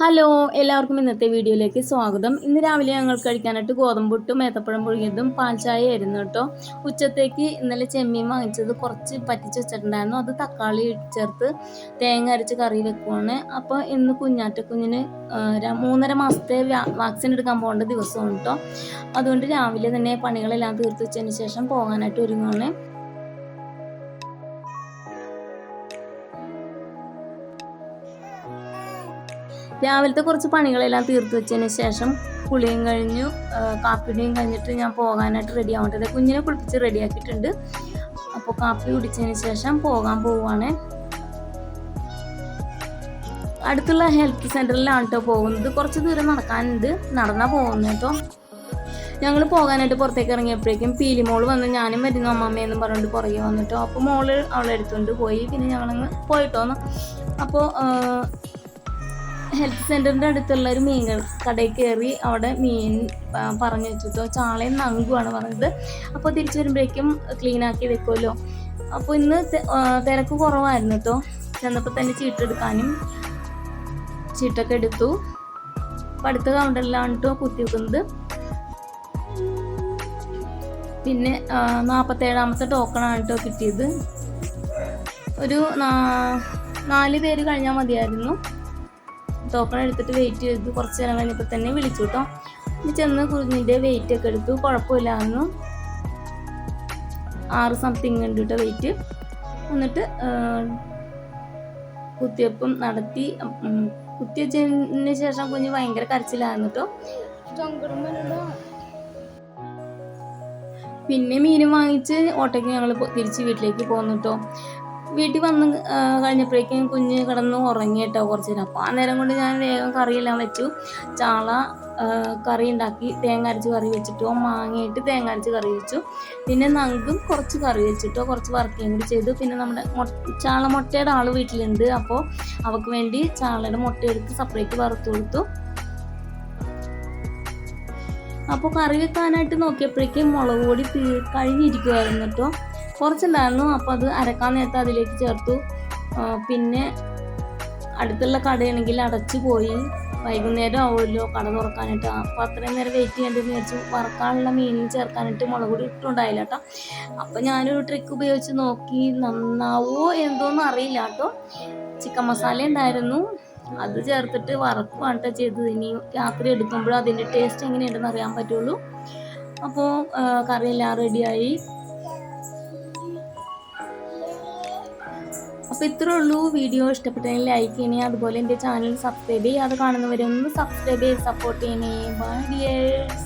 Hello എല്ലാവർക്കും ഇന്നത്തെ വീഡിയോയിലേക്ക് സ്വാഗതം. ഇന്ന് രാവിലെ ഞങ്ങൾ കഴിക്കാനായിട്ട് ഗോതമ്പുട്ടും ഏത്തപ്പഴം പുഴുങ്ങിയതും പാൽച്ചായ ആയിരുന്നു കേട്ടോ. ഉച്ചത്തേക്ക് ഇന്നലെ ചെമ്മീൻ വാങ്ങിച്ചത് കുറച്ച് പറ്റിച്ച് വെച്ചിട്ടുണ്ടായിരുന്നു. അത് തക്കാളി ചേർത്ത് തേങ്ങ അരച്ച് കറി വെക്കുവാണ്. അപ്പോൾ ഇന്ന് കുഞ്ഞാറ്റ കുഞ്ഞിന് മൂന്നര മാസത്തെ വാക്സിൻ എടുക്കാൻ പോകേണ്ട ദിവസമാണ് കേട്ടോ. അതുകൊണ്ട് രാവിലെ തന്നെ പണികളെല്ലാം തീർത്ത് വെച്ചതിന് ശേഷം പോകാനായിട്ട് ഒരുങ്ങുവാണ്. രാവിലത്തെ കുറച്ച് പണികളെല്ലാം തീർത്തു വെച്ചതിന് ശേഷം കുളിയും കഴിഞ്ഞു ആ, കാപ്പിയുടെയും കഴിഞ്ഞിട്ട് ഞാൻ പോകാനായിട്ട് റെഡി ആവേണ്ടത് കുഞ്ഞിനെ കുളിപ്പിച്ച് റെഡിയാക്കിയിട്ടുണ്ട് അപ്പോൾ കാപ്പി കുടിച്ചതിന് ശേഷം പോകാൻ പോവുകയാണ് അടുത്തുള്ള ഹെൽത്ത് സെന്ററിലാണ് കേട്ടോ പോകുന്നത്. കുറച്ച് ദൂരം നടക്കാനുണ്ട്. നടന്നാ പോകുന്നത് കേട്ടോ ഞങ്ങൾ പോകാനായിട്ട് പുറത്തേക്ക് ഇറങ്ങിയപ്പോഴേക്കും പീലി മോൾ വന്ന് ഞാനും വരുന്നു അമ്മമ്മയെന്നും പറഞ്ഞിട്ട് പുറകെ വന്നിട്ടോ. അപ്പോൾ മോൾ അവളെ എടുത്തുകൊണ്ട് പോയി. പിന്നെ ഞങ്ങളങ്ങ് പോയിട്ടോന്ന്. അപ്പോൾ ഹെൽത്ത് സെന്ററിന്റെ അടുത്തുള്ള ഒരു മീൻ കടയിൽ കയറി അവിടെ മീൻ പറഞ്ഞു വെച്ചിട്ടോ. ചാളയും നങ്കുവാണ് പറഞ്ഞത്. അപ്പോൾ തിരിച്ചു വരുമ്പോഴേക്കും ക്ലീൻ ആക്കി വെക്കുമല്ലോ അപ്പോൾ ഇന്ന് തിരക്ക് കുറവായിരുന്നു കേട്ടോ ചെന്നപ്പോൾ തന്നെ ചീട്ടെടുക്കാനും ചീട്ടൊക്കെ എടുത്തു. അപ്പോൾ അടുത്ത കൗണ്ടറിലാണ് കേട്ടോ കുത്തി വെക്കുന്നത്. പിന്നെ നാൽപ്പത്തേഴാമത്തെ ടോക്കണാണ് കേട്ടോ കിട്ടിയത്. ഒരു നാല് പേര് കഴിഞ്ഞാൽ മതിയായിരുന്നു. ടോക്കൺ എടുത്തിട്ട് വെയിറ്റ് ചെയ്തു. കുറച്ച് നേരം കഴിഞ്ഞപ്പോൾ തന്നെ വിളിച്ചു കേട്ടോ ചെന്ന് കുഞ്ഞിന്റെ വെയിറ്റ് ഒക്കെ എടുത്തു. കുഴപ്പമില്ലായിരുന്നു. ആറ് സംതിങ് ഉണ്ട് കേട്ടോ വെയിറ്റ് എന്നിട്ട് കുത്തിവെപ്പും നടത്തി. കുത്തിവെച്ചതിന് ശേഷം കുഞ്ഞ് ഭയങ്കര കരച്ചിലായിരുന്നു കേട്ടോ പിന്നെ മീനും വാങ്ങിച്ച് ഓട്ടയ്ക്ക് ഞങ്ങൾ തിരിച്ച് വീട്ടിലേക്ക് പോന്നു കേട്ടോ വീട്ടിൽ വന്ന് കഴിഞ്ഞപ്പോഴേക്കും കുഞ്ഞ് കിടന്ന് ഉറങ്ങി കുറച്ച് നേരം. അപ്പോൾ ആ നേരം കൊണ്ട് ഞാൻ വേഗം കറിയെല്ലാം വെച്ചു. ചാള കറി ഉണ്ടാക്കി തേങ്ങ അരച്ച് കറി വെച്ചിട്ടോ മാങ്ങയിട്ട് തേങ്ങ അരച്ച് കറി വെച്ചു. പിന്നെ നങ്കും കുറച്ച് കറി വെച്ചിട്ടോ കുറച്ച് വറുക്കുകയും കൂടി ചെയ്തു. പിന്നെ നമ്മുടെ ചാള മുട്ടയുടെ ആൾ വീട്ടിലുണ്ട്. അപ്പോൾ അവൾക്ക് വേണ്ടി ചാളയുടെ മുട്ട എടുത്ത് സെപ്പറേറ്റ് വറുത്ത് കൊടുത്തു. അപ്പോൾ കറി വെക്കാനായിട്ട് നോക്കിയപ്പോഴേക്കും മുളക് പൊടി കഴിഞ്ഞിരിക്കുമായിരുന്നു കേട്ടോ കുറച്ചുണ്ടായിരുന്നു. അപ്പോൾ അത് അരക്കാൻ നേരത്തെ അതിലേക്ക് ചേർത്തു. പിന്നെ അടുത്തുള്ള കടയാണെങ്കിൽ അടച്ചു പോയി. വൈകുന്നേരം ആവുമല്ലോ കട തുറക്കാനായിട്ട്. അപ്പോൾ അത്രയും നേരം വെയിറ്റ് ചെയ്യേണ്ടി വിചാരിച്ചു. വറക്കാനുള്ള മീനിൽ ചേർക്കാനായിട്ട് മുളക് പൊടി ഇട്ടുണ്ടായില്ല കേട്ടോ. അപ്പോൾ ഞാനൊരു ട്രിക്ക് ഉപയോഗിച്ച് നോക്കി. നന്നാവോ എന്തോന്നും അറിയില്ല കേട്ടോ. ചിക്കൻ മസാല ഉണ്ടായിരുന്നു. അത് ചേർത്തിട്ട് വറക്കുവാണ് കേട്ടോ ചെയ്തത്. ഇനി രാത്രി എടുക്കുമ്പോഴും അതിന്റെ ടേസ്റ്റ് എങ്ങനെയുണ്ടെന്ന് അറിയാൻ പറ്റുള്ളൂ. അപ്പോൾ കറി എല്ലാം റെഡിയായി അപ്പോൾ ഇത്രേ ഉള്ളൂ. വീഡിയോ ഇഷ്ടപ്പെട്ടെങ്കിൽ ലൈക്ക് ചെയ്യണേ. അതുപോലെ എന്റെ ചാനൽ സബ്സ്ക്രൈബ് ചെയ്യാതെ കാണുന്നവരൊന്ന് സബ്സ്ക്രൈബ് ചെയ്ത് സപ്പോർട്ട് ചെയ്യണേ. Bye dears